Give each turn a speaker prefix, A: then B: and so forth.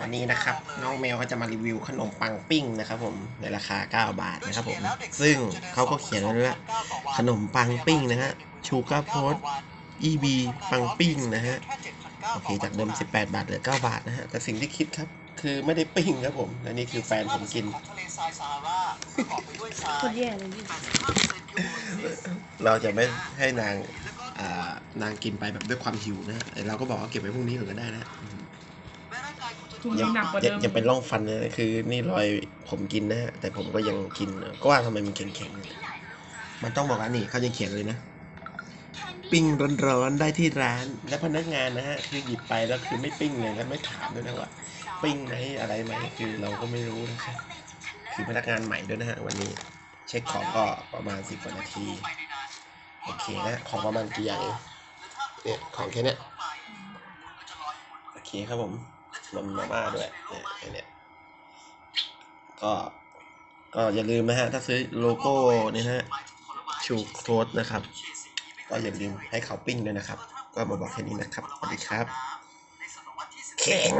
A: วันนี้นะครับน้องแมวก็จะมารีวิวขนมปังปิ้งนะครับผมในราคา 9 บาทนะครับผมซึ่งเขาก็เขียนไว้ด้วยว่าขนมปังปิ้งนะฮะชูการ์โพสอีบีปังปิ้งนะฮะโอเคจากเดิม 18 บาทเหลือ 9 บาทนะฮะแต่สิ่งที่คิดครับคือไม่ได้ปิ้งครับผมและนี่คือแฟนผมกิน
B: คนแย่เลยพี่
A: เราจะไม่ให้นางอ่านางกินไปแบบด้วยความหิวนะฮะแต่เราก็บอกว่าเก็บไว้พรุ่งนี้ก่อนก็ได้นะ
B: ทุก ยังหนักกว่า
A: อย่า
B: เดิม
A: อย่าเป็นร่องฟันเลยคือ นี่รอยผมกินนะฮะแต่ผมก็ยังกินนะก็ว่าทำไมมันแข็งๆเนี่ยมันต้องบอกว่านี่เขาจะเขียนเลยนะปิ้งร้อนๆได้ที่ร้าน และพนักงานนะฮะคือหยิบไปแล้วคือไม่ปิ้งเลยแล้วไม่ถามด้วยนะว่าปิ้งไหมอะไรไหมคือเราก็ไม่รู้นะครับคือพนักงานใหม่ด้วยนะฮะวันนี้ เช็คของก็ประมาณสิบกว่านาทีโอเคนะของประมาณกี่อย่างเองเนี่ยของแค่เนี้ยโอเคครับผม รวมมาม่าด้วยเนี่ยเนี่ยก็ ก็อย่าลืมนะฮะ ถ้าซื้อโลโก้นี่ฮะชูโค้ดนะครับ ก็อย่าลืมให้เขาปิ้งด้วยนะครับ ก็มาบอกแค่นี้นะครับ สวัสดีครับแข็ง